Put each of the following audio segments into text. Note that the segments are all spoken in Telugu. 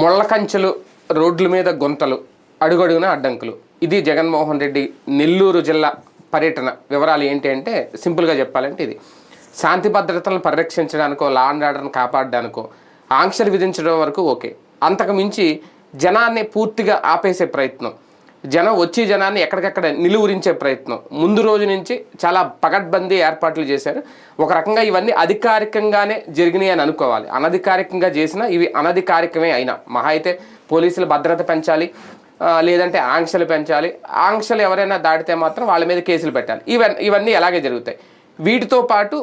ముళ్ళకంచెలు రోడ్ల మీద గుంతలు అడుగడుగున అడ్డంకులు. ఇది జగన్మోహన్ రెడ్డి నెల్లూరు జిల్లా పర్యటన. వివరాలు ఏంటి అంటే సింపుల్గా చెప్పాలంటే ఇది. శాంతి భద్రతలను పరిరక్షించడానికో లా అండ్ ఆర్డర్ని కాపాడడానికో ఆంక్షలు విధించడం వరకు ఓకే. అంతకు మించి జనాన్ని పూర్తిగా ఆపేసే ప్రయత్నం. జనం వచ్చి జనాన్ని ఎక్కడికక్కడ నిలువురించే ప్రయత్నం. ముందు రోజు నుంచి చాలా పకడ్బందీ ఏర్పాట్లు చేశారు. ఒక రకంగా ఇవన్నీ అధికారికంగానే జరిగినాయి అని అనుకోవాలి. అనధికారికంగా చేసినా ఇవి అనధికారికమే అయినా. మహా అయితే పోలీసులు భద్రత పెంచాలి లేదంటే ఆంక్షలు పెంచాలి. ఆంక్షలు ఎవరైనా దాటితే మాత్రం వాళ్ళ మీద కేసులు పెట్టాలి. ఇవన్నీ ఇవన్నీ ఎలాగే జరుగుతాయి. వీటితో పాటు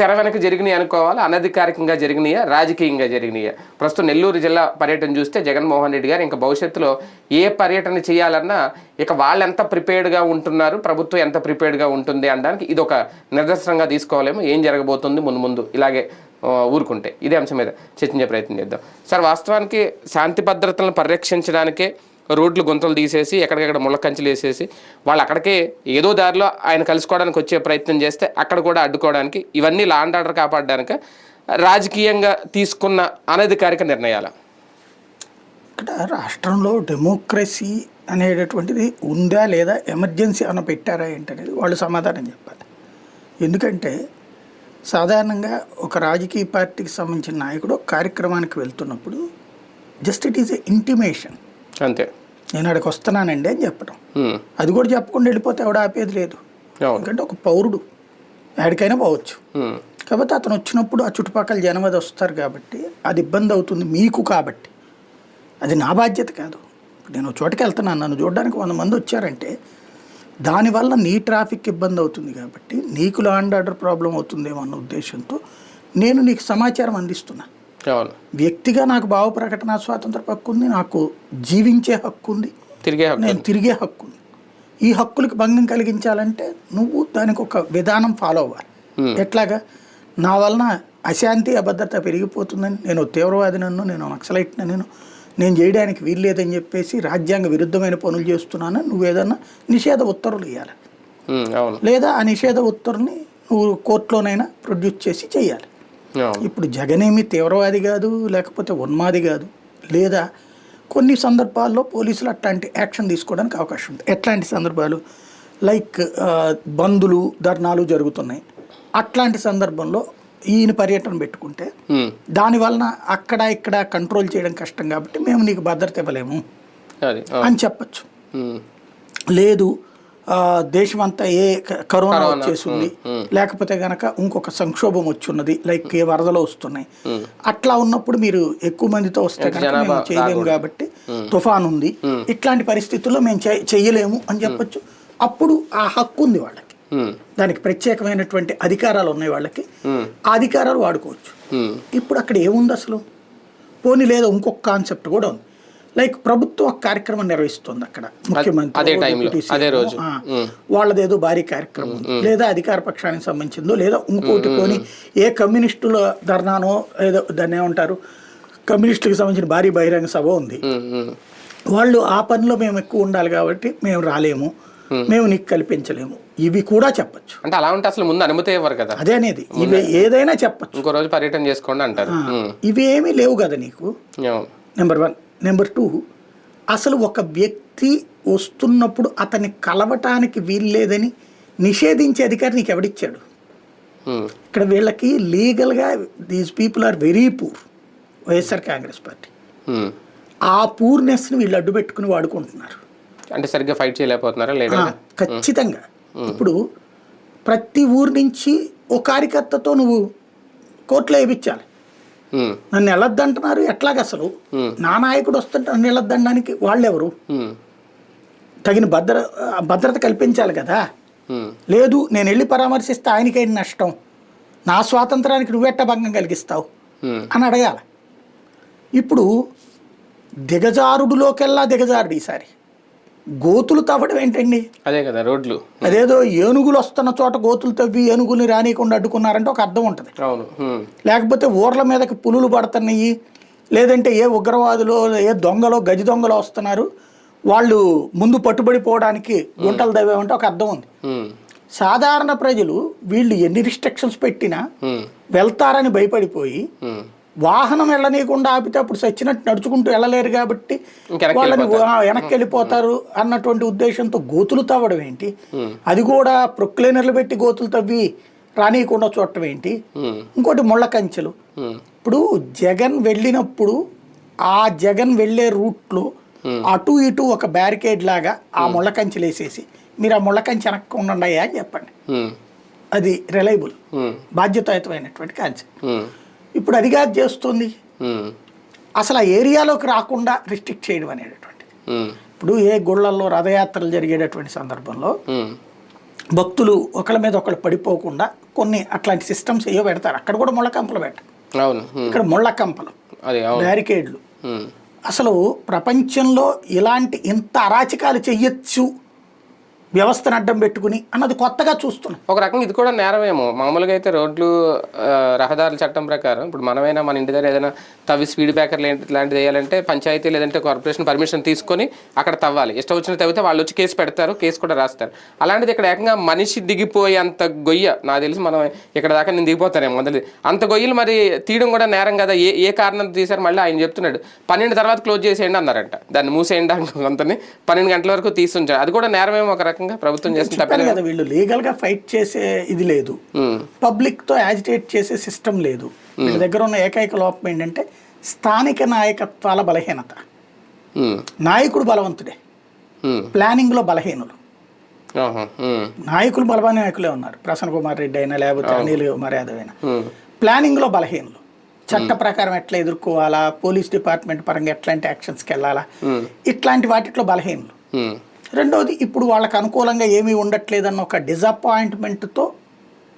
తెర వెనక జరిగినాయి అనుకోవాలి అనధికారికంగా జరిగినాయా రాజకీయంగా జరిగినాయా? ప్రస్తుతం నెల్లూరు జిల్లా పర్యటన చూస్తే జగన్మోహన్ రెడ్డి గారు ఇంకా భవిష్యత్తులో ఏ పర్యటన చేయాలన్నా ఇక వాళ్ళు ఎంత ప్రిపేర్డ్గా ఉంటున్నారు ప్రభుత్వం ఎంత ప్రిపేర్డ్గా ఉంటుంది అనడానికి ఇది ఒక నిదర్శనంగా తీసుకోవాలేమో ఏం జరగబోతుంది ముందు ముందు ఇలాగే ఊరుకుంటే. ఇదే అంశం మీద చర్చించే ప్రయత్నం చేద్దాం. సార్ వాస్తవానికి శాంతి భద్రతలను పరిరక్షించడానికే రోడ్లు గుంతలు తీసేసి ఎక్కడికక్కడ ముళ్ళ కంచెలు వేసేసి వాళ్ళు అక్కడికే ఏదో దారిలో ఆయన కలుసుకోవడానికి వచ్చే ప్రయత్నం చేస్తే అక్కడ కూడా అడ్డుకోవడానికి ఇవన్నీ లా అండ్ ఆర్డర్ కాపాడడానికి రాజకీయంగా తీసుకున్న అనధికారిక నిర్ణయాల. ఇక్కడ రాష్ట్రంలో డెమోక్రసీ అనేటటువంటిది ఉందా లేదా ఎమర్జెన్సీ అన్న పెట్టారా ఏంటనేది వాళ్ళు సమాధానం చెప్పాలి. ఎందుకంటే సాధారణంగా ఒక రాజకీయ పార్టీకి సంబంధించిన నాయకుడు కార్యక్రమానికి వెళ్తున్నప్పుడు just it is a intimation అంతే. నేను అక్కడికి వస్తున్నానండి అని చెప్పడం అది కూడా చెప్పకుండా వెళ్ళిపోతే ఎవడ ఆపేది లేదు. ఎందుకంటే ఒక పౌరుడు ఎక్కడికైనా పోవచ్చు. కాబట్టి అతను వచ్చినప్పుడు ఆ చుట్టుపక్కల జనం అది వస్తారు కాబట్టి అది ఇబ్బంది అవుతుంది మీకు కాబట్టి. అది నా బాధ్యత కాదు. నేను చోటకి వెళ్తున్నాను. నన్ను చూడడానికి వంద మంది వచ్చారంటే దానివల్ల నీ ట్రాఫిక్ ఇబ్బంది అవుతుంది కాబట్టి నీకు లా అండ్ ఆర్డర్ ప్రాబ్లం అవుతుందేమో అన్న ఉద్దేశంతో నేను నీకు సమాచారం అందిస్తున్నా. అవును వ్యక్తిగా నాకు భావ ప్రకటన స్వాతంత్ర హక్కు ఉంది నాకు జీవించే హక్కు ఉంది తిరిగే హక్కు. నేను తిరిగే హక్కు ఉంది ఈ హక్కులకు భంగం కలిగించాలంటే నువ్వు దానికి ఒక విధానం ఫాలో అవ్వాలి. ఎట్లాగా? నా వలన అశాంతి అభద్రత పెరిగిపోతుందని నేను తీవ్రవాది నన్ను నేను నక్సలైట్ నేను నేను చేయడానికి వీల్లేదని చెప్పేసి రాజ్యాంగ విరుద్ధమైన పనులు చేస్తున్నానని నువ్వు ఏదన్నా నిషేధ ఉత్తర్వులు ఇవ్వాలి లేదా ఆ నిషేధ ఉత్తర్వుని నువ్వు కోర్టులోనైనా ప్రొడ్యూస్ చేసి చేయాలి. ఇప్పుడు జగనేమి తీవ్రవాది కాదు లేకపోతే ఉన్మాది కాదు లేదా కొన్ని సందర్భాల్లో పోలీసులు అట్లాంటి యాక్షన్ తీసుకోవడానికి అవకాశం ఉంది. ఎట్లాంటి సందర్భాలు? లైక్ ఆ, బందులు ధర్నాలు జరుగుతున్నాయి. అట్లాంటి సందర్భంలో ఈయన పర్యటన పెట్టుకుంటే దాని వలన అక్కడ ఇక్కడ కంట్రోల్ చేయడం కష్టం కాబట్టి మేము నీకు భద్రత ఇవ్వలేము. అని చెప్పచ్చు. లేదు దేశమంతా ఏ కరోనా వచ్చేసింది. లేకపోతే గనక ఇంకొక సంక్షోభం వచ్చున్నది లైక్ ఏ వరదలు వస్తున్నాయి. అట్లా ఉన్నప్పుడు మీరు ఎక్కువ మందితో వస్తే కనుక మేము చేయలేము కాబట్టి తుఫాన్ ఉంది ఇట్లాంటి పరిస్థితుల్లో మేము చే- చెయ్యలేము అని చెప్పొచ్చు. అప్పుడు ఆ హక్కు ఉంది వాళ్ళకి. దానికి ప్రత్యేకమైనటువంటి అధికారాలు ఉన్నాయి వాళ్ళకి. ఆ అధికారాలు వాడుకోవచ్చు. ఇప్పుడు అక్కడ ఏముంది అసలు? పోనీ లేదా ఇంకొక కాన్సెప్ట్ కూడా ఉంది. లైక్ ప్రభుత్వం ఒక కార్యక్రమం నిర్వహిస్తుంది అక్కడ ముఖ్యమంత్రి. ఆ, వాళ్ళదేదో భారీ కార్యక్రమం. లేదా అధికార పక్షానికి సంబంధించిందో లేదా ఇంకోటి పోని ఏ కమ్యూనిస్టుల ధర్నానో ఏదో దాన్ని ఏమంటారు కమ్యూనిస్టులకు సంబంధించిన భారీ బహిరంగ సభ ఉంది. వాళ్ళు ఆ పనిలో మేము ఎక్కువ ఉండాలి కాబట్టి మేము రాలేము మేము నీకు కల్పించలేము. ఇవి కూడా చెప్పచ్చు. అంటే అలా ఉంటే అసలు ముందు అనుమతి ఇవ్వరు కదా. అదే అనేది. ఇవి ఏదైనా చెప్పచ్చు. ఇంకో రోజు పర్యటన చేసుకోండి అంటారు. ఇవి ఏమీ లేవు కదా నీకు. నెంబర్ వన్ నెంబర్ టూ అసలు ఒక వ్యక్తి వస్తున్నప్పుడు అతన్ని కలవటానికి వీల్లేదని నిషేధించే అధికారి నీకు ఎవడిచ్చాడు? ఉమ్, ఇక్కడ వీళ్ళకి లీగల్గా these people are very poor YSR Congress party. Um. ఆ పూర్నెస్ని వీళ్ళు అడ్డు పెట్టుకుని వాడుకుంటున్నారు. అంటే సరిగ్గా ఫైట్ చేయలేకపోతున్నారా? లేదా? ఖచ్చితంగా. ఇప్పుడు ప్రతి ఊరు నుంచి ఓ కార్యకర్తతో నువ్వు కోర్టులో వేయించాలి. నన్ను వెళ్ళొద్దంటున్నారు ఎట్లాగ అసలు నా నాయకుడు వస్తుంటే నన్ను వెళ్ళొద్దనడానికి వాళ్ళెవరు? తగిన భద్ర భద్రత కల్పించాలి కదా. లేదు నేను వెళ్ళి పరామర్శిస్తే ఆయనకేంటి నష్టం. నా స్వాతంత్రానికి నువ్వెట్ట భంగం కలిగిస్తావు? అని అడగాలి. ఇప్పుడు దిగజారుడులోకెల్లా దిగజారుడు ఈసారి. గోతులు తవ్వడం ఏంటండి? అదే కదా రోడ్లు. అదేదో ఏనుగులు వస్తున్న చోట గోతులు తవ్వి ఏనుగుల్ని రానియకుండా అడ్డుకున్నారంటే ఒక అర్థం ఉంటుంది. అవును లేకపోతే ఊర్ల మీదకి పులులు పడుతున్నాయి లేదంటే ఏ ఉగ్రవాదులో ఏ దొంగలో గజ దొంగలో వస్తున్నారు వాళ్ళు ముందు పట్టుబడిపోవడానికి గుంటలు తవ్వేమంటే ఒక అర్థం ఉంది. సాధారణ ప్రజలు వీళ్ళు ఎన్ని రిస్ట్రిక్షన్స్ పెట్టినా వెళ్తారని భయపడిపోయి వాహనం వెళ్ళనీయకుండా ఆపితే అప్పుడు సచ్చినట్టు నడుచుకుంటూ వెళ్ళలేరు కాబట్టి వాళ్ళని వెనక్కి వెళ్ళిపోతారు అన్నటువంటి ఉద్దేశంతో గోతులు తవ్వడం ఏంటి? అది కూడా ప్రొక్లైనర్లు పెట్టి గోతులు తవ్వి రానియకుండా చూడటం ఏంటి? ఇంకోటి ముళ్ళ కంచెలు. ఇప్పుడు జగన్ వెళ్ళినప్పుడు ఆ జగన్ వెళ్ళే రూట్లో అటు ఇటు ఒక బ్యారికేడ్ లాగా ఆ ముళ్ళ కంచెలు వేసేసి మీరు ఆ ముళ్ళ కంచె వెనక్కి ఉండండి అని చెప్పండి. అది రిలయబుల్ బాధ్యతాయుతమైనటువంటి కాన్సెప్ట్ ఇప్పుడు అది కాదు చేస్తుంది. అసలు ఆ ఏరియాలోకి రాకుండా రిస్ట్రిక్ట్ చేయడం అనేటటువంటిది. ఇప్పుడు ఏ గుళ్ళల్లో రథయాత్రలు జరిగేటటువంటి సందర్భంలో భక్తులు ఒకళ్ళ మీద ఒకళ్ళు పడిపోకుండా కొన్ని అట్లాంటి సిస్టమ్స్ ఏవో పెడతారు. అక్కడ కూడా ముళ్ళ కంపలు పెట్టరు. ఇక్కడ ముళ్ళ కంపలు అది అవును. బ్యారికేడ్లు. అసలు ప్రపంచంలో ఇలాంటి ఇంత అరాచకాలు చెయ్యొచ్చు వ్యవస్థను అడ్డం పెట్టుకుని అన్నది కొత్తగా చూస్తున్నాం. ఒక రకంగా ఇది కూడా నేరమేమో. మామూలుగా అయితే రోడ్లు రహదారుల చట్టం ప్రకారం ఇప్పుడు మనమైనా మన ఇంటి దగ్గర ఏదైనా తవ్వి స్పీడ్ బ్రేకర్ లాంటిది వేయాలంటే పంచాయతీ లేదంటే కార్పొరేషన్ పర్మిషన్ తీసుకొని అక్కడ తవ్వాలి. ఇష్టం వచ్చిన తవ్వితే వాళ్ళు వచ్చి కేసు పెడతారు కేసు కూడా రాస్తారు. అలాంటిది ఇక్కడ ఏకంగా మనిషి దిగిపోయేంత గొయ్య నాకు తెలిసి మనం ఇక్కడ దాకా నేను దిగిపోతానేమో మొదలది అంత గొయ్యలు మరి తీయడం కూడా నేరం కదా. ఏ ఏ కారణం తీశారు మళ్ళీ ఆయన చెప్తున్నాడు. పన్నెండు తర్వాత క్లోజ్ చేసేయండి అన్నారంట. దాన్ని మూసేయండి అంతని పన్నెండు గంటల వరకు తీసుంచారు. అది కూడా నేరమేమో ఒక రకంగా. ప్రభుత్వం చేసిన చెప్పాను తప్పే కదా వీళ్ళు లీగల్గా ఫైట్ చేసే ఇది లేదు. పబ్లిక్తో యాజిటేట్ చేసే సిస్టమ్ లేదు. వీళ్ళ దగ్గర ఉన్న ఏకైక లోపం ఏంటంటే స్థానిక నాయకత్వాల బలహీనత. నాయకుడు బలవంతుడే. ప్లానింగ్లో బలహీనులు. నాయకులు బలమైన నాయకులే ఉన్నారు. ప్రసన్న కుమార్ రెడ్డి అయినా లేకపోతే అనిల్ కుమార్ యాదవ్ అయినా. ప్లానింగ్లో బలహీనులు. చట్ట ప్రకారం ఎట్లా ఎదుర్కోవాలా? పోలీస్ డిపార్ట్మెంట్ పరంగా ఎట్లాంటి యాక్షన్స్కి వెళ్ళాలా? ఇట్లాంటి వాటిలో బలహీనులు. రెండోది ఇప్పుడు వాళ్ళకి అనుకూలంగా ఏమీ ఉండట్లేదన్న ఒక డిసప్పాయింట్మెంట్తో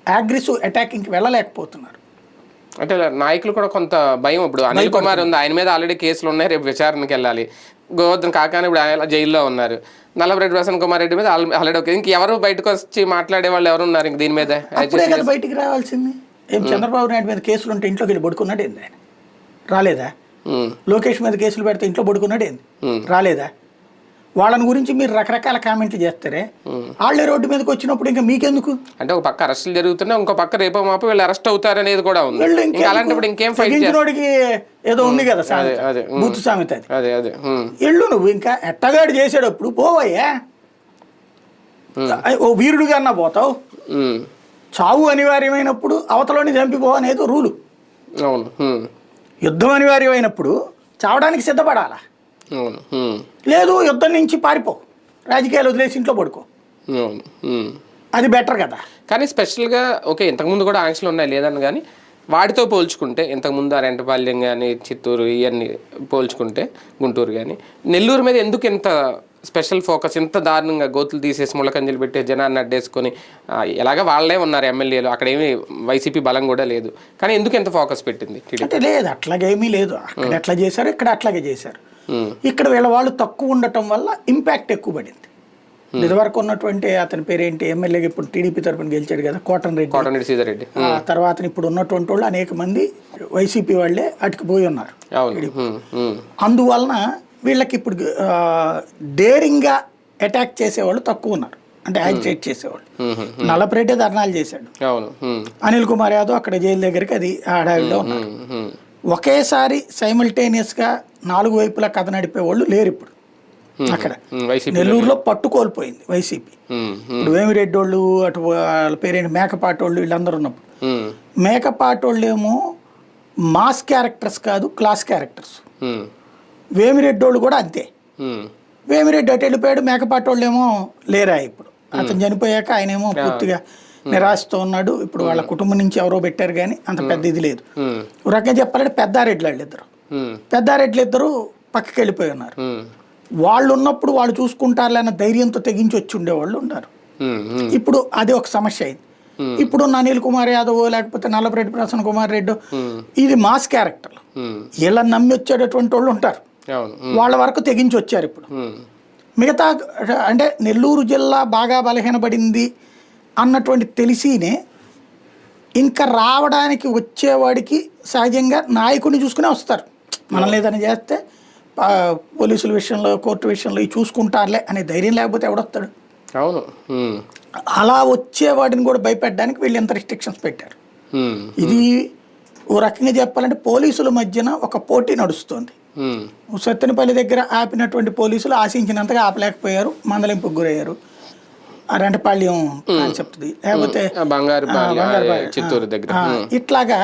అగ్రెసివ్ అటాకింగ్కి వెళ్ళలేకపోతున్నారు. అంటే నాయకులు కూడా కొంత భయం ఇప్పుడు. అనిల్ కుమార్ ఉంది ఆయన మీద ఆల్రెడీ కేసులు ఉన్నాయి రేపు విచారణకి వెళ్ళాలి. గోవర్ధన్ కాకాని ఇప్పుడు ఆయన జైల్లో ఉన్నారు. నల్లబరెడ్డి ప్రసన్న కుమార్ రెడ్డి మీద ఆల్- ఆల్రెడీ ఓకే. ఇంక ఎవరు బయటకు వచ్చి మాట్లాడే వాళ్ళు ఎవరు ఉన్నారు ఇంక దీని మీద? బయటికి రావాల్సింది. ఏం చంద్రబాబు నాయుడు మీద కేసులు ఉంటే ఇంట్లోకి వెళ్ళి పడుకున్నాడు ఏంది ఆయన? రాలేదా? లోకేష్ మీద కేసులు పెడితే ఇంట్లో పడుకున్నాడు ఏంది? రాలేదా? వాళ్ళని గురించి మీరు రకరకాల కామెంట్లు చేస్తారే? వాళ్ళే రోడ్డు మీదకి వచ్చినప్పుడు ఇంకా మీకెందుకు? అంటే ఒక పక్క అరెస్టులు జరుగుతున్నాయి ఇంకో పక్క రేపో మాపో వీళ్ళు అరెస్ట్ అవుతారు అనేది కూడా ఉంది. అలాంటప్పుడు ఇంకేం ఫైట్ చేస్తారు? తెగించినోడికి ఏదో ఉంది కదా సామెత. అదే, బూతు సామెత అది. అదే ఎళ్ళు నువ్వు ఇంకా ఎట్టగాడు చేసేటప్పుడు పోవయ్యా. ఓ వీరుడుగా అన్నా పోతావు? చావు అనివార్యమైనప్పుడు అవతలోని చంపిపో అనేది రూలు. అవును యుద్ధం అనివార్యమైనప్పుడు చావడానికి సిద్ధపడాలా? లేదు యుద్ధం నుంచి పారిపో. రాజకీయాలు వదిలేసి ఇంట్లో పడుకో. అది బెటర్ కదా. కానీ స్పెషల్గా ఓకే ఇంతకుముందు కూడా ఆంక్షలు ఉన్నాయి లేదని కానీ వాటితో పోల్చుకుంటే ఇంతకుముందు ఆ రెంటపాల్యం కానీ చిత్తూరు ఇవన్నీ పోల్చుకుంటే గుంటూరు కానీ నెల్లూరు మీద ఎందుకు ఇంత స్పెషల్ ఫోకస్ ఇంత దారుణంగా గోతులు తీసేసి ముళ్ళకంజలు పెట్టే జనాన్ని అడ్డేసుకొని ఎలాగ వాళ్ళే ఉన్నారు ఎమ్మెల్యేలు అక్కడ ఏమీ వైసీపీ బలం కూడా లేదు. కానీ ఎందుకు ఎంత ఫోకస్ పెట్టింది అంటే లేదు అట్లాగేమీ లేదు. అక్కడ ఎట్లా చేశారు ఇక్కడ అట్లాగే చేశారు. ఇక్కడ వీళ్ళ వాళ్ళు తక్కువ ఉండటం వల్ల ఇంపాక్ట్ ఎక్కువ పడింది. ఇదివరకు ఉన్నటువంటి అతని పేరేంటి ఎమ్మెల్యేగా ఇప్పుడు టీడీపీ తరపున గెలిచాడు కదా కోటన్ రెడ్డి. సీతారెడ్డి. ఆ తర్వాత ఇప్పుడు ఉన్నటువంటి వాళ్ళు అనేక మంది వైసీపీ వాళ్ళే అటుకుపోయి ఉన్నారు. అందువలన వీళ్ళకి ఇప్పుడు డేరింగ్గా అటాక్ చేసేవాళ్ళు తక్కువ ఉన్నారు. అంటే యాజిటేట్ చేసేవాళ్ళు. నల్లపరెడ్డి ధర్నాలు చేశాడు. అనిల్ కుమార్ యాదవ్ అక్కడ జైలు దగ్గరికి అది ఉమ్, ఉమ్, ఒకేసారి సైమిల్టేనియస్గా నాలుగు వైపులా కథ నడిపే వాళ్ళు లేరు ఇప్పుడు. అక్కడ. నెల్లూరులో పట్టు కోల్పోయింది వైసీపీ. ఇప్పుడు వేమిరెడ్డి వాళ్ళు అటు వాళ్ళ పేరేంటి? మేకపాటి వాళ్ళు వీళ్ళందరూ ఉన్నప్పుడు. మేకపాటి వాళ్ళు ఏమో మాస్ క్యారెక్టర్స్ కాదు క్లాస్ క్యారెక్టర్స్. వేమిరెడ్డి వాళ్ళు కూడా అంతే. వేమిరెడ్డి అటు వెళ్ళిపోయాడు మేకపాటి వాళ్ళు ఏమో లేరా ఇప్పుడు. అతను చనిపోయాక ఆయన ఏమో పూర్తిగా నిరాశతో ఉన్నాడు. ఇప్పుడు వాళ్ళ కుటుంబం నుంచి ఎవరో పెట్టారు కానీ అంత పెద్ద ఇది లేదు. రకంగా చెప్పాలంటే పెద్దారెడ్లు వాళ్ళు ఇద్దరు పెద్దారెడ్లు ఇద్దరు పక్కకి వెళ్ళిపోయి ఉన్నారు వాళ్ళు ఉన్నప్పుడు వాళ్ళు చూసుకుంటారులే అన్న ధైర్యంతో తెగించి వచ్చి ఉండేవాళ్ళు ఉన్నారు. ఇప్పుడు అది ఒక సమస్య అయింది. ఇప్పుడు అనిల్ కుమార్ యాదవ్ లేకపోతే నల్లపరెడ్డి ప్రసన్న కుమార్ రెడ్డి ఇది మాస్ క్యారెక్టర్. వీళ్ళని నమ్మి వచ్చేటటువంటి వాళ్ళు ఉంటారు. వాళ్ళ వరకు తెగించి వచ్చారు ఇప్పుడు. మిగతా అంటే నెల్లూరు జిల్లా బాగా బలహీనపడింది అన్నటువంటి తెలిసినే ఇంకా రావడానికి వచ్చేవాడికి సహజంగా నాయకుడిని చూసుకునే వస్తారు. మనల్ని ఏదైనా చేస్తే పోలీసుల విషయంలో కోర్టు విషయంలో ఇవి చూసుకుంటారులే అనే ధైర్యం లేకపోతే ఎవడొస్తాడు? అవును. అలా వచ్చేవాడిని కూడా భయపెట్టడానికి వీళ్ళు ఎంత రిస్ట్రిక్షన్స్ పెట్టారు. ఇది ఓ రకంగా చెప్పాలంటే పోలీసుల మధ్యన ఒక పోటీ నడుస్తుంది. సత్తెనపల్లి దగ్గర ఆపినటువంటి పోలీసులు ఆశించినంతగా ఆపలేకపోయారు మందలింపుకు గురయ్యారు. ఆ రెంటపాళ్యం కాన్సెప్ట్ది. లేకపోతే ఇట్లాగా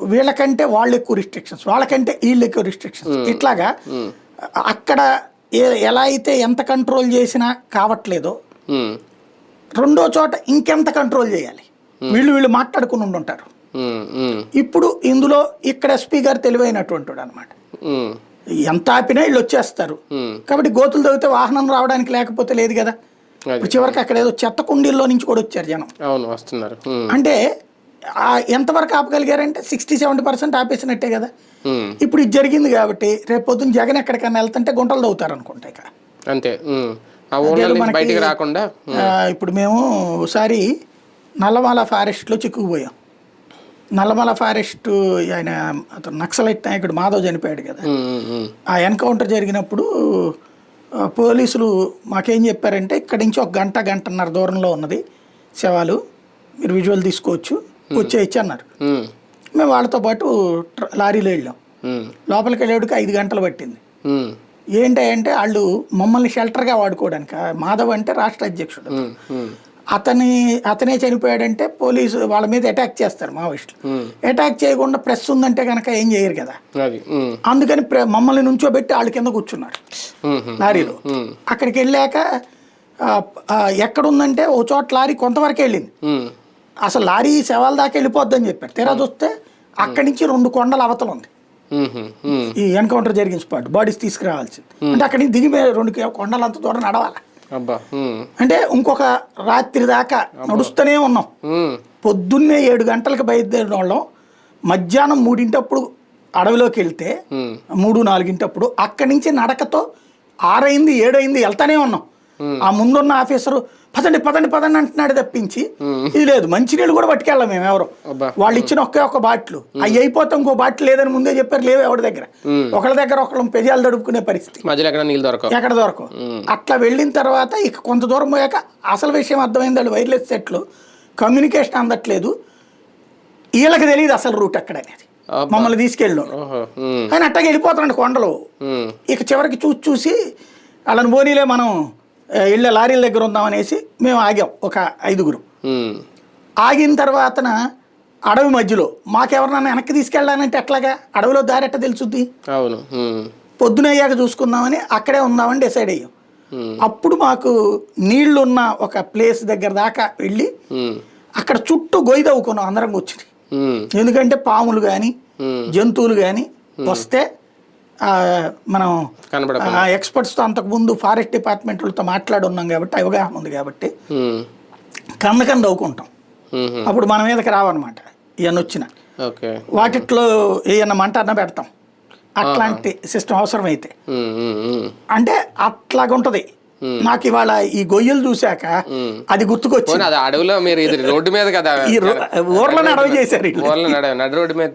వీళ్ళకంటే వాళ్ళు ఎక్కువ రిస్ట్రిక్షన్స్ వాళ్ళకంటే వీళ్ళు ఎక్కువ రిస్ట్రిక్షన్స్ ఇట్లాగా అక్కడ ఎలా అయితే ఎంత కంట్రోల్ చేసినా కావట్లేదో రెండో చోట ఇంకెంత కంట్రోల్ చేయాలి? వీళ్ళు వీళ్ళు మాట్లాడుకుని ఉండుంటారు. ఇప్పుడు ఇందులో ఇక్కడ ఎస్పీ గారు తెలివైనటువంటి అనమాట ఎంత ఆపినా వీళ్ళు వచ్చేస్తారు. కాబట్టి గోతులు తవ్వితే వాహనం రావడానికి లేకపోతే లేదు కదా. చివరికి అక్కడ ఏదో చెత్త కుండీల్లో నుంచి కూడా వచ్చారు జనం. అవును వస్తున్నారు. అంటే ఎంతవరకు ఆపగలిగారంటే సిక్స్టీ సెవెంటీ పర్సెంట్ ఆపేసినట్టే కదా. ఇప్పుడు ఇది జరిగింది కాబట్టి రేపు పొద్దున్న జగన్ ఎక్కడికైనా వెళ్తుంటే గుంటలు తవ్వుతారు అనుకుంటా ఇక. అంతే బయటికి రాకుండా ఇప్పుడు మేము ఒకసారి నల్లమల ఫారెస్ట్లో చిక్కుకుపోయాం. నల్లమల ఫారెస్ట్ ఆయన అతను నక్సలైట్ నాయకుడు మాధవ్ చనిపోయాడు కదా. ఆ ఎన్కౌంటర్ జరిగినప్పుడు పోలీసులు మాకేం చెప్పారంటే ఇక్కడి నుంచి ఒక గంట గంటన్నర దూరంలో ఉన్నది శవాలు. మీరు విజువల్ తీసుకోవచ్చు. వచ్చేయచ్చు అన్నారు. మేము వాళ్ళతో పాటు లారీలో వెళ్ళాం. లోపలికి వెళ్ళేటికి ఐదు గంటలు పట్టింది. ఏంటంటే వాళ్ళు మమ్మల్ని షెల్టర్గా వాడుకోవడానికి మాధవ్ అంటే రాష్ట్ర అధ్యక్షుడు. అతని అతనే చనిపోయాడంటే పోలీసు వాళ్ళ మీద అటాక్ చేస్తారు మావోయిస్టులు. అటాక్ చేయకుండా ప్రెస్ ఉందంటే కనుక ఏం చేయరు కదా? అందుకని మమ్మల్ని నుంచోబెట్టి వాళ్ళ కింద కూర్చున్నారు. లారీలో. అక్కడికి వెళ్ళాక ఎక్కడుందంటే ఓ చోట లారీ కొంతవరకు వెళ్ళింది. అసలు లారీ శవాల దాకా వెళ్ళిపోద్దని చెప్పారు తీరా చూస్తే అక్కడి నుంచి రెండు కొండల అవతల ఉంది. ఈ ఎన్కౌంటర్ జరిగిన స్పాట్ బాడీస్ తీసుకురావాల్సింది. అంటే అక్కడి నుంచి దిగి రెండు కొండలు అంత దూరం నడవాలి? అంటే ఇంకొక రాత్రి దాకా నడుస్తూనే ఉన్నాం. పొద్దున్నే ఏడు గంటలకు బయలుదేరిన వాళ్ళం. మధ్యాహ్నం మూడింటప్పుడు అడవిలోకి వెళ్తే మూడు నాలుగింటప్పుడు అక్కడి నుంచి నడకతో ఆరైంది ఏడైంది వెళ్తానే ఉన్నాం. ఆ ముందున్న ఆఫీసరు పదండి పదండి పదండి అంటున్నాడు తప్పించి ఇది లేదు మంచినీళ్ళు కూడా పట్టుకెళ్ళాం మేము ఎవరు. వాళ్ళు ఇచ్చిన ఒకే ఒక బాటిల్. అవి అయిపోతే ఇంకో బాటిల్ లేదని ముందే చెప్పారు లేవు ఎవరి దగ్గర. ఒకళ్ళ దగ్గర ఒకళ్ళం పెజాలు తడుపుకునే పరిస్థితి. ఎక్కడ దొరకవు. అట్లా వెళ్ళిన తర్వాత ఇక కొంత దూరం పోయాక అసలు విషయం అర్థమైంది వాళ్ళు వైర్లెస్ సెట్లు కమ్యూనికేషన్ అందట్లేదు. వీళ్ళకి తెలియదు అసలు రూట్ ఎక్కడ అనేది. మమ్మల్ని తీసుకెళ్ళు ఆయన అట్టగా వెళ్ళిపోతున్నాడు కొండలు. ఇక చివరికి చూసి చూసి వాళ్ళని పోనీలే మనం ఆ, ఇళ్ళ లారీల దగ్గర ఉందామనేసి మేము ఆగాం ఒక ఐదుగురు. ఆగిన తర్వాతన అడవి మధ్యలో మాకెవరినైనా వెనక్కి తీసుకెళ్ళాలంటే ఎట్లాగా? అడవిలో దారి ఎట్ట తెలుసుద్ది? అవును. ఉమ్, పొద్దున అయ్యాక చూసుకుందామని అక్కడే ఉందామని డిసైడ్ అయ్యాం. అప్పుడు మాకు నీళ్ళున్న ఒక ప్లేస్ దగ్గర దాకా వెళ్ళి అక్కడ చుట్టూ గొయ్యి తవ్వుకున్నాం అందరం కూర్చుని. ఎందుకంటే పాములు కానీ జంతువులు కానీ వస్తే మనం ఎక్స్పర్ట్స్తో అంతకుముందు ఫారెస్ట్ డిపార్ట్మెంట్ వాళ్ళతో మాట్లాడి ఉన్నాం కాబట్టి అవగాహన ఉంది కాబట్టి కన్న దవ్వుకుంటాం అప్పుడు మన మీదకి రావన్నమాట ఇవన్నీ వచ్చిన. వాటిట్లో ఏమన్నా మంట అన్న పెడతాం. అట్లాంటి సిస్టమ్ అవసరమైతే. ఉమ్, అంటే అట్లాగుంటది. నాకు ఇవాళ ఈ గొయ్యలు చూశాక అది పోనీ అది అడవిలో మీరు ఇది రోడ్డు మీద కదా ఈ ఊర్లను అడవి చేశారు నడ రోడ్డు మీద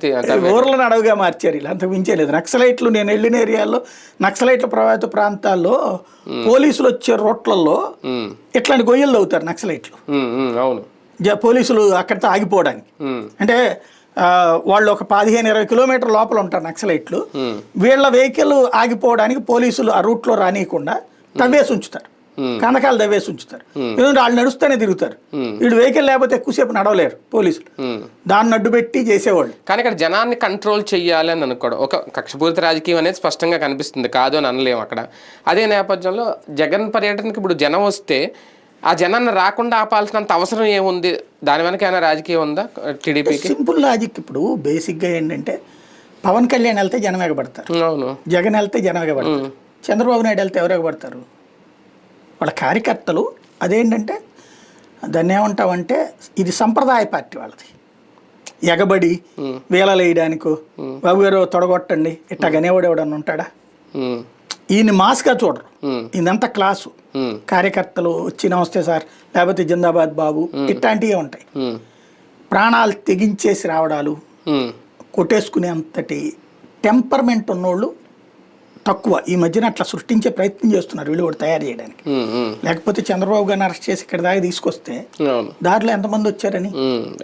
ఊర్లను అడవిగా మార్చారు ఇలా అంతకు మించే లేదు. నక్సలైట్లు నేను వెళ్ళిన ఏరియాల్లో నక్సలైట్ల ప్రభావిత ప్రాంతాల్లో పోలీసులు వచ్చే రోట్లలో ఇట్లాంటి గొయ్యలు అవుతారు నక్సలైట్లు. అవును. పోలీసులు అక్కడితో ఆగిపోవడానికి. అంటే వాళ్ళు ఒక పదిహేను ఇరవై కిలోమీటర్ లోపల ఉంటారు నక్సలైట్లు. వీళ్ళ వెహికల్ ఆగిపోవడానికి పోలీసులు ఆ రూట్లో రానియకుండా తవ్వేసి ఉంచుతారు. కందకాలు తవ్వేసి ఉంచుతారు. ఎందుకంటే వాళ్ళు నడుస్తూనే తిరుగుతారు. వీడు వెహికల్ లేకపోతే ఎక్కువసేపు నడవలేరు పోలీసులు. దాన్ని అడ్డు పెట్టి చేసేవాళ్ళు. కానీ ఇక్కడ జనాన్ని కంట్రోల్ చెయ్యాలి అని అనుకోవడం. ఒక కక్షపూరిత రాజకీయం అనేది స్పష్టంగా కనిపిస్తుంది. కాదు అని అనలేము అక్కడ. అదే నేపథ్యంలో జగన్ పర్యటనకి ఇప్పుడు జనం వస్తే ఆ జనాన్ని రాకుండా ఆపాల్సినంత అవసరం ఏముంది? దాని వెనక ఏమైనా రాజకీయం ఉందా టీడీపీకి? సింపుల్ లాజిక్ ఇప్పుడు బేసిక్గా ఏంటంటే పవన్ కళ్యాణ్ వెళ్తే జనం ఎగబడతారు. అవును. జగన్ వెళ్తే జనం ఎగబడతారు. చంద్రబాబు నాయుడు వెళ్తే ఎవరు ఎగబడతారు? వాళ్ళ కార్యకర్తలు అదేంటంటే దాన్ని ఏమంటామంటే ఇది సంప్రదాయ పార్టీ వాళ్ళది. ఎగబడి వేయడానికో బాబు గారు తొడగొట్టండి ఇట్టా గనేవాడు ఎవడన్నా ఉంటాడా? ఈయన మాస్గా చూడరు. ఇదంతా క్లాసు. కార్యకర్తలు వచ్చి నమస్తే సార్ లేకపోతే జిందాబాద్ బాబు ఇట్లాంటివే ఉంటాయి. ప్రాణాలు తెగించేసి రావడాలు కొట్టేసుకునే అంతటి టెంపర్మెంట్ ఉన్నోళ్ళు తక్కువ. ఈ మధ్యన అట్లా సృష్టించే ప్రయత్నం చేస్తున్నారు వీళ్ళు కూడా తయారు చేయడానికి. లేకపోతే చంద్రబాబు గారిని అరెస్ట్ చేసి ఇక్కడ దాకా తీసుకొస్తే దారిలో ఎంతమంది వచ్చారని?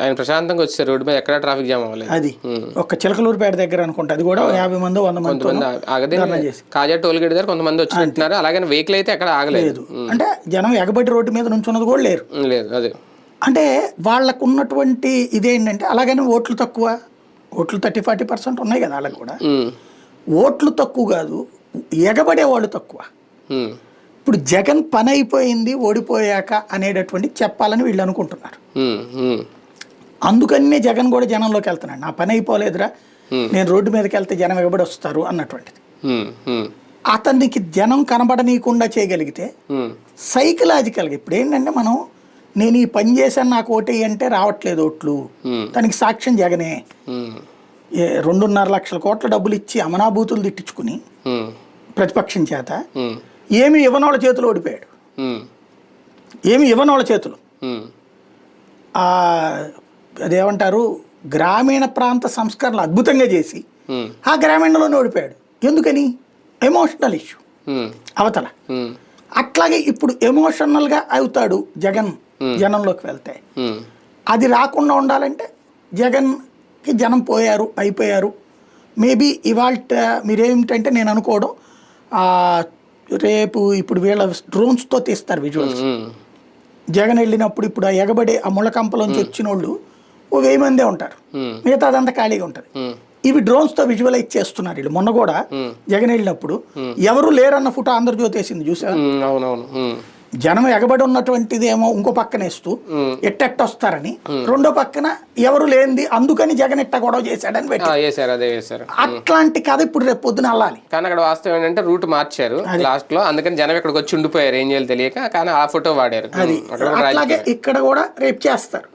ఆయన ప్రశాంతంగా వచ్చారు. రోడ్డు మీద ఎక్కడ ట్రాఫిక్ జామ్ అవ్వలేదు. అది. ఒక చిలకలూరుపేట దగ్గర అనుకుంటా. అది కూడా యాభై మంది వంద మంది. కాజా టోల్ గేట్ దగ్గర కొంతమంది వచ్చి పెట్టినారు. అలాగే వెహికల్ అయితే ఎక్కడ ఆగలేదు. అంటే జనం ఎగబడి రోడ్డు మీద నుంచున్నది కూడా లేరు. లేదు. అదే. అంటే వాళ్ళకు ఉన్నటువంటి ఇదేంటంటే అలాగని ఓట్లు తక్కువ. ఓట్లు థర్టీ ఫార్టీ పర్సెంట్ ఉన్నాయి కదా వాళ్ళకి కూడా. ఓట్లు తక్కువ కాదు ఎగబడే వాళ్ళు తక్కువ ఇప్పుడు జగన్ పని అయిపోయింది ఓడిపోయాక అనేటటువంటి చెప్పాలని వీళ్ళు అనుకుంటున్నారు. అందుకనే జగన్ కూడా జనంలోకి వెళ్తున్నాడు. నా పని అయిపోలేదురా నేను రోడ్డు మీదకి వెళ్తే జనం ఎగబడి వస్తారు అన్నటువంటిది. అతనికి జనం కనబడనీయకుండా చేయగలిగితే సైకలాజికల్గా ఇప్పుడు ఏంటంటే మనం నేను ఈ పని చేశాను నాకు ఓటేయి అంటే రావట్లేదు ఓట్లు. దానికి సాక్ష్యం జగనే. రెండున్నర లక్షల కోట్ల డబ్బులు ఇచ్చి అమనాభూతులు తిట్టించుకుని ప్రతిపక్షం చేత ఏమి ఇవ్వనోళ్ళ చేతులు ఓడిపోయాడు. ఏమి ఇవ్వనోళ్ళ చేతులు. అదేమంటారు? గ్రామీణ ప్రాంత సంస్కరణలు అద్భుతంగా చేసి ఆ గ్రామీణలోనే ఓడిపోయాడు. ఎందుకని? Emotional issue. అవతల. అట్లాగే ఇప్పుడు ఎమోషనల్గా అవుతాడు జగన్ జనంలోకి వెళ్తే. అది రాకుండా ఉండాలంటే జగన్కి జనం పోయారు అయిపోయారు. మేబీ ఇవాళ మీరేమిటంటే నేను అనుకోవడం ఆ, రేపు ఇప్పుడు వీళ్ళ డ్రోన్స్తో తీస్తారు విజువల్స్ జగన్ వెళ్ళినప్పుడు ఇప్పుడు ఆ ఎగబడి ఆ ముళ్ళకంపలోంచి వచ్చిన వాళ్ళు ఓ వెయ్యి మందే ఉంటారు. మిగతా అదంతా ఖాళీగా ఉంటుంది. ఇవి డ్రోన్స్తో విజువలైజ్ చేస్తున్నారు వీళ్ళు. మొన్న కూడా జగన్ వెళ్ళినప్పుడు ఎవరు లేరన్న ఫోటో ఆంధ్రజ్యోతి వేసింది చూసా ఉమ్, అవునవును. ఉమ్, జనం ఎగబడి ఉన్నటువంటిది ఏమో ఇంకో పక్కన వేస్తూ ఎట్టెట్ట వస్తారని రెండో పక్కన ఎవరు లేనిది అందుకని జగన్ ఎట్ట గొడవ చేశాడని పెట్టి. ఆ, వేశారు అదే వేశారు అట్లాంటి కథ ఇప్పుడు రేపు పొద్దున అల్లాలి. కానీ అక్కడ వాస్తవం ఏంటంటే రూట్ మార్చారు లాస్ట్లో అందుకని జనం ఇక్కడికి వచ్చి ఉండిపోయారు ఏం చేయాలి తెలియక. కానీ ఆ ఫోటో వాడారు. అది. అట్లాగే ఇక్కడ కూడా రేపు చేస్తారు.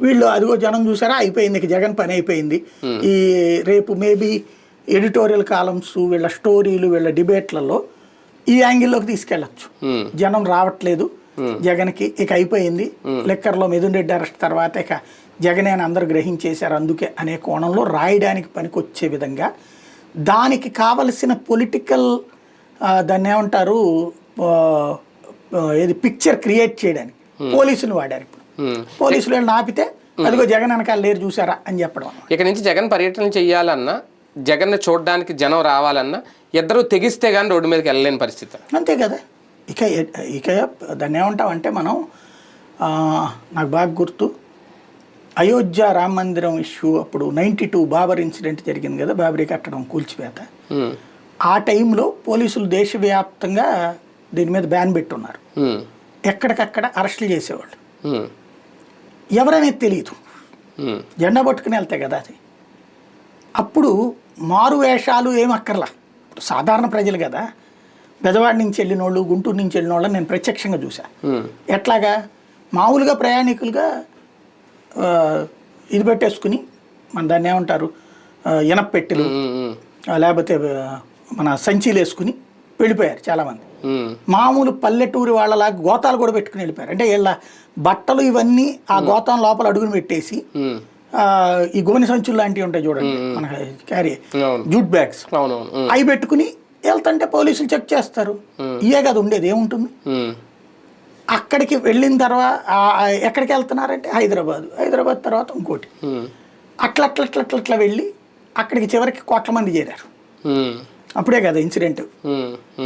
వీళ్ళు అదిగో జనం చూసారా? అయిపోయింది ఇక జగన్ పని అయిపోయింది. ఈ రేపు మేబీ ఎడిటోరియల్ కాలమ్స్ వీళ్ళ స్టోరీలు వీళ్ళ డిబేట్లలో ఈ యాంగిల్లోకి తీసుకెళ్ళచ్చు. జనం రావట్లేదు. జగన్కి ఇక అయిపోయింది. లెక్కర్లో మిథున్ రెడ్డి అరెస్ట్ తర్వాత ఇక జగనే అని అందరూ గ్రహించేశారు అందుకే అనే కోణంలో రాయడానికి పనికొచ్చే విధంగా దానికి కావలసిన పొలిటికల్ దాన్ని ఏమంటారు ఏది పిక్చర్ క్రియేట్ చేయడానికి. పోలీసులు వాడారు ఇప్పుడు. పోలీసులు వెళ్ళి ఆపితే అదిగో జగన్ వెనకాల లేరు చూసారా అని చెప్పడం ఇక నుంచి జగన్ పర్యటన చేయాలన్నా జగన్ చూడడానికి జనం రావాలన్నా ఇద్దరు తెగిస్తే కానీ రోడ్డు మీదకి వెళ్ళలేని పరిస్థితి. అంతే కదా. ఇక ఇక దాన్ని ఏమంటామంటే మనం నాకు బాగా గుర్తు. అయోధ్య రామ మందిరం ఇష్యూ అప్పుడు నైంటీ టూ బాబర్ ఇన్సిడెంట్ జరిగింది కదా బాబరీ కట్టడం కూల్చివేత. ఆ టైంలో పోలీసులు దేశవ్యాప్తంగా దీని మీద బ్యాన్ పెట్టున్నారు. ఎక్కడికక్కడ అరెస్టులు చేసేవాళ్ళు. ఎవరనేది తెలియదు జెండా పట్టుకుని వెళ్తాయి కదా అది. అప్పుడు మారు వేషాలు ఏం అక్కర్లా. ఇప్పుడు సాధారణ ప్రజలు కదా. బెదవాడి నుంచి వెళ్ళిన వాళ్ళు గుంటూరు నుంచి వెళ్ళిన వాళ్ళని నేను ప్రత్యక్షంగా చూసా ఎట్లాగా? మామూలుగా ప్రయాణికులుగా ఇది పెట్టేసుకుని మన దాన్ని ఏమంటారు? ఇనప్పెట్టెలు లేకపోతే మన సంచీలు వేసుకుని వెళ్ళిపోయారు చాలామంది. మామూలు పల్లెటూరి వాళ్ళలాగా గోతాలు కూడా పెట్టుకుని వెళ్ళిపోయారు. అంటే వీళ్ళ బట్టలు ఇవన్నీ ఆ గోతం లోపల అడుగుని పెట్టేసి ఈ గోనె సంచులు లాంటివి ఉంటాయి చూడండి మన క్యారీ జూట్ బ్యాగ్స్. అవి పెట్టుకుని వెళ్తుంటే పోలీసులు చెక్ చేస్తారు. ఇయే కదా ఉండేది ఏముంటుంది? అక్కడికి వెళ్ళిన తర్వాత ఎక్కడికి వెళ్తున్నారంటే హైదరాబాద్. హైదరాబాద్ తర్వాత ఇంకోటి. అట్లా అట్లా అట్లా అట్లా అట్లా వెళ్ళి అక్కడికి చివరికి కోట్ల మంది చేరారు. అప్పుడే కదా ఇన్సిడెంట్.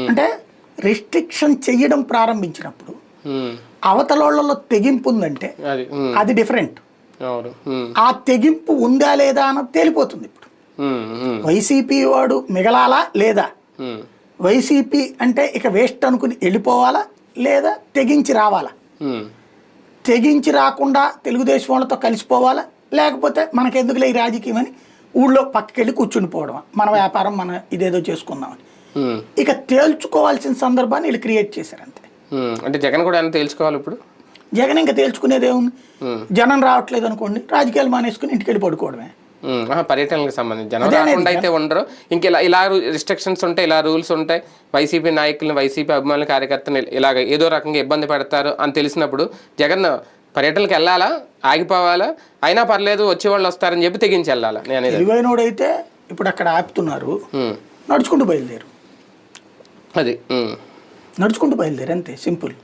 అంటే రిస్ట్రిక్షన్ చెయ్యడం ప్రారంభించినప్పుడు అవతలోళ్ళలో తెగింపు ఉందంటే అది డిఫరెంట్. ఆ తెగింపు ఉందా లేదా అన్నది తేలిపోతుంది ఇప్పుడు. వైసీపీ వాడు మిగలాలా లేదా? వైసీపీ అంటే ఇక వేస్ట్ అనుకుని వెళ్ళిపోవాలా లేదా తెగించి రావాలా? తెగించి రాకుండా తెలుగుదేశం వాళ్ళతో కలిసిపోవాలా లేకపోతే మనకెందుకులే ఈ రాజకీయం అని ఊళ్ళో పక్కకెళ్ళి కూర్చుని పోవడం మన వ్యాపారం మన ఇదేదో చేసుకుందామని. ఇక తేల్చుకోవాల్సిన సందర్భాన్ని వీళ్ళు క్రియేట్ చేశారు అంతే. అంటే జగన్ కూడా ఏమైనా తేల్చుకోవాలి ఇప్పుడు? జగన్ ఇంకా తేల్చుకునేది ఏముంది జనం రావట్లేదు అనుకోండి రాజకీయాలు మానేసుకుని ఇంటికి వెళ్ళి పడుకోవడమే పర్యటనలకు సంబంధించి జనం రాకుండా అయితే ఉండరు. ఇంక ఇలా ఇలా రిస్ట్రిక్షన్స్ ఉంటాయి ఇలా రూల్స్ ఉంటాయి. వైసీపీ నాయకులను వైసీపీ అభిమానుల కార్యకర్తలు ఇలాగ ఏదో రకంగా ఇబ్బంది పెడతారు అని తెలిసినప్పుడు జగన్ పర్యటనలకు వెళ్ళాలా? ఆగిపోవాలా? అయినా పర్లేదు వచ్చేవాళ్ళు వస్తారని చెప్పి తెగించి వెళ్ళాలా? నేను తెలివైనోడైతే ఇప్పుడు అక్కడ ఆపుతున్నారు. నడుచుకుంటూ బయలుదేరు. అది నడుచుకుంటూ బయలుదేరి అంతే సింపుల్.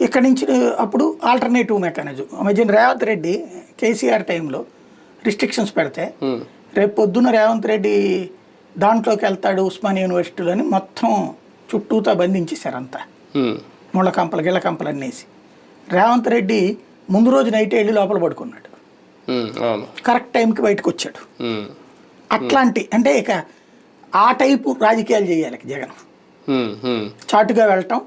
ఇక్కడి నుంచి అప్పుడు ఆల్టర్నేటివ్ మెకానిజం మధ్యన రేవంత్ రెడ్డి కేసీఆర్ టైంలో రిస్ట్రిక్షన్స్ పెడితే ఉమ్, రేపు పొద్దున్న రేవంత్ రెడ్డి దాంట్లోకి వెళ్తాడు ఉస్మాన్ యూనివర్సిటీలోని మొత్తం చుట్టూతా బంధించేశారు అంతా. ఉమ్, ముళ్ళ కంపలు గిళ్ళ కంపలు అన్నేసి. రేవంత్ రెడ్డి ముందు రోజు నైట్ వెళ్ళి లోపల పడుకున్నాడు. కరెక్ట్ టైంకి బయటకు వచ్చాడు. అట్లాంటి అంటే ఇక ఆ టైపు రాజకీయాలు చేయాలి జగన్. చాటుగా వెళ్ళటం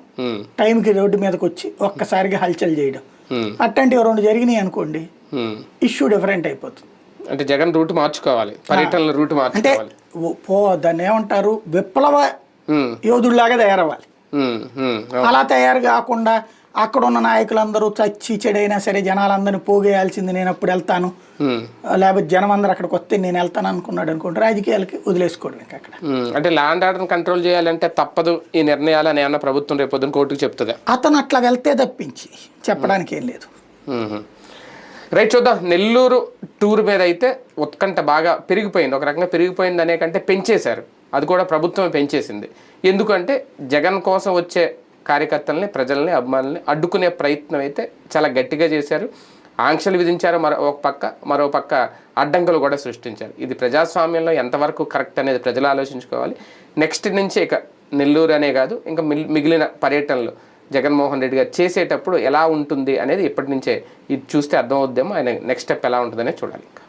టైంకి రోడ్డు మీదకి వచ్చి ఒక్కసారిగా హల్చల్ చేయడం. అట్లాంటివి రెండు జరిగినాయి అనుకోండి. ఇష్యూ డిఫరెంట్ అయిపోతుంది. అంటే జగన్ రూట్ మార్చుకోవాలి పర్యటనల రూట్ అంటే మార్చుకోవాలి. పో దాన్ని ఏమంటారు? విప్లవ యోధుల్లాగా తయారవ్వాలి. అలా తయారు కాకుండా అక్కడ ఉన్న నాయకులందరూ చచ్చి చెడైనా సరే జనాలందరినీ పోగేయాల్సింది నేను అప్పుడు వెళ్తాను. లేకపోతే జనం అందరూ అక్కడికి వస్తే నేను వెళ్తాను అనుకున్నాడు అనుకుంటే రాజకీయాలకి వదిలేసుకోవడం ఇంకా అక్కడ. అంటే ల్యాండ్ ఆర్డర్ కంట్రోల్ చేయాలంటే తప్పదు ఈ నిర్ణయాలు అని ఏమన్నా ప్రభుత్వం రేపు పొద్దున్న కోర్టుకు చెప్తుందా? అతను అట్లా వెళ్తే తప్పించి చెప్పడానికి ఏం లేదు. రైట్ చూద్దాం. నెల్లూరు టూర్ మీద అయితే ఉత్కంఠ బాగా పెరిగిపోయింది. ఒక రకంగా పెరిగిపోయింది అనే కంటే పెంచేశారు. అది కూడా ప్రభుత్వమే పెంచేసింది. ఎందుకంటే జగన్ కోసం వచ్చే కార్యకర్తల్ని ప్రజల్ని అభిమానుల్ని అడ్డుకునే ప్రయత్నం అయితే చాలా గట్టిగా చేశారు. ఆంక్షలు విధించారు మరో ఒక పక్క మరో పక్క అడ్డంకులు కూడా సృష్టించారు. ఇది ప్రజాస్వామ్యంలో ఎంతవరకు కరెక్ట్ అనేది ప్రజలు ఆలోచించుకోవాలి. నెక్స్ట్ నుంచి ఇక నెల్లూరు అనే కాదు ఇంకా మిగిలిన పర్యటనలు జగన్మోహన్ రెడ్డి గారు చేసేటప్పుడు ఎలా ఉంటుంది అనేది ఇప్పటి నుంచే ఇది చూస్తే అర్థం అవుద్దేమో ఆయన నెక్స్ట్ స్టెప్ ఎలా ఉంటుందనే చూడాలి ఇంకా.